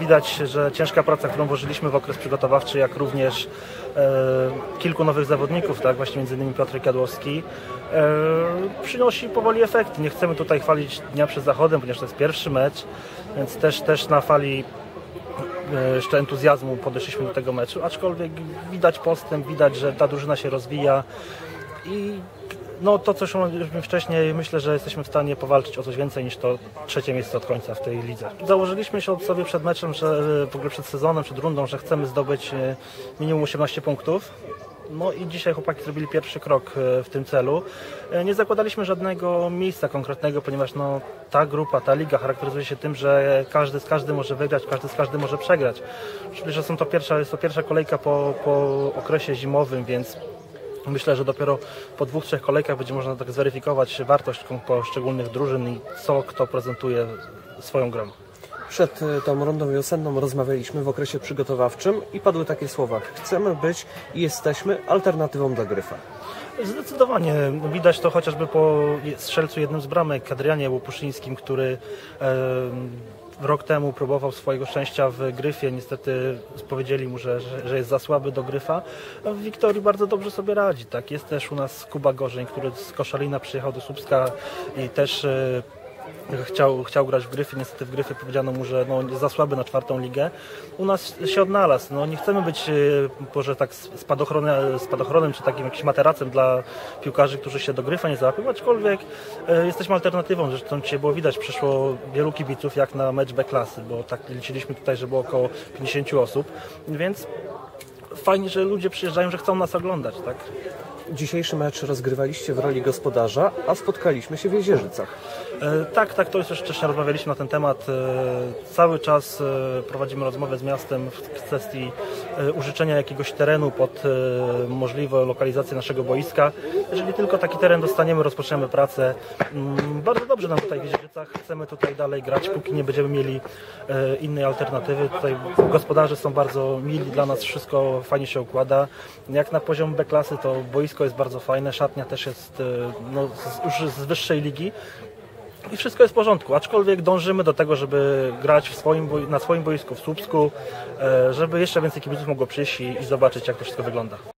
Widać, że ciężka praca, którą włożyliśmy w okres przygotowawczy, jak również e, kilku nowych zawodników, tak, właśnie między innymi Piotr Jadłowski, e, przynosi powoli efekty. Nie chcemy tutaj chwalić dnia przed zachodem, ponieważ to jest pierwszy mecz, więc też, też na fali e, jeszcze entuzjazmu podeszliśmy do tego meczu, aczkolwiek widać postęp, widać, że ta drużyna się rozwija i no to, co już mówiliśmy wcześniej, myślę, że jesteśmy w stanie powalczyć o coś więcej niż to trzecie miejsce od końca w tej lidze. Założyliśmy się sobie przed meczem, że w ogóle przed sezonem, przed rundą, że chcemy zdobyć e, minimum 18 punktów. No i dzisiaj chłopaki zrobili pierwszy krok e, w tym celu. E, Nie zakładaliśmy żadnego miejsca konkretnego, ponieważ no, ta grupa, ta liga charakteryzuje się tym, że każdy z każdym może wygrać, każdy z każdym może przegrać. Czyli, że są to pierwsza, jest to pierwsza kolejka po, po okresie zimowym, więc Myślę, że dopiero po dwóch, trzech kolejkach będzie można tak zweryfikować wartość poszczególnych drużyn i co kto prezentuje swoją grą. Przed e, tą rundą wiosenną rozmawialiśmy w okresie przygotowawczym i padły takie słowa. Chcemy być i jesteśmy alternatywą dla Gryfa. Zdecydowanie. Widać to chociażby po strzelcu jednym z bramek, Adrianie Łopuszyńskim, który e, rok temu próbował swojego szczęścia w Gryfie. Niestety powiedzieli mu, że, że, jest za słaby do Gryfa. W Wiktorii bardzo dobrze sobie radzi. Tak? Jest też u nas Kuba Gorzeń, który z Koszalina przyjechał do Słupska i też e, Chciał, chciał grać w Gryfie, niestety w Gryfie powiedziano mu, że no, za słaby na czwartą ligę. U nas się odnalazł. No, nie chcemy być e, może tak spadochronem, spadochronem czy takim jakimś materacem dla piłkarzy, którzy się do Gryfa nie załapią, aczkolwiek e, jesteśmy alternatywą. Zresztą dzisiaj było widać, przyszło wielu kibiców jak na mecz B klasy, bo tak liczyliśmy tutaj, że było około 50 osób, więc fajnie, że ludzie przyjeżdżają, że chcą nas oglądać, tak? Dzisiejszy mecz rozgrywaliście w roli gospodarza, a spotkaliśmy się w Jezierzycach. E, Tak, tak, to już wcześniej rozmawialiśmy na ten temat. E, Cały czas e, prowadzimy rozmowę z miastem w kwestii e, użyczenia jakiegoś terenu pod e, możliwą lokalizację naszego boiska. Jeżeli tylko taki teren dostaniemy, rozpoczniemy pracę. Mm, Bardzo dobrze nam tutaj w Jezierzycach. Chcemy tutaj dalej grać, póki nie będziemy mieli e, innej alternatywy. Tutaj gospodarze są bardzo mili dla nas, wszystko fajnie się układa. Jak na poziom B klasy, to boisko jest bardzo fajne, szatnia też jest e, no, już z wyższej ligi i wszystko jest w porządku, aczkolwiek dążymy do tego, żeby grać swoim, na swoim boisku w Słupsku, e, żeby jeszcze więcej kibiców mogło przyjść i, i zobaczyć, jak to wszystko wygląda.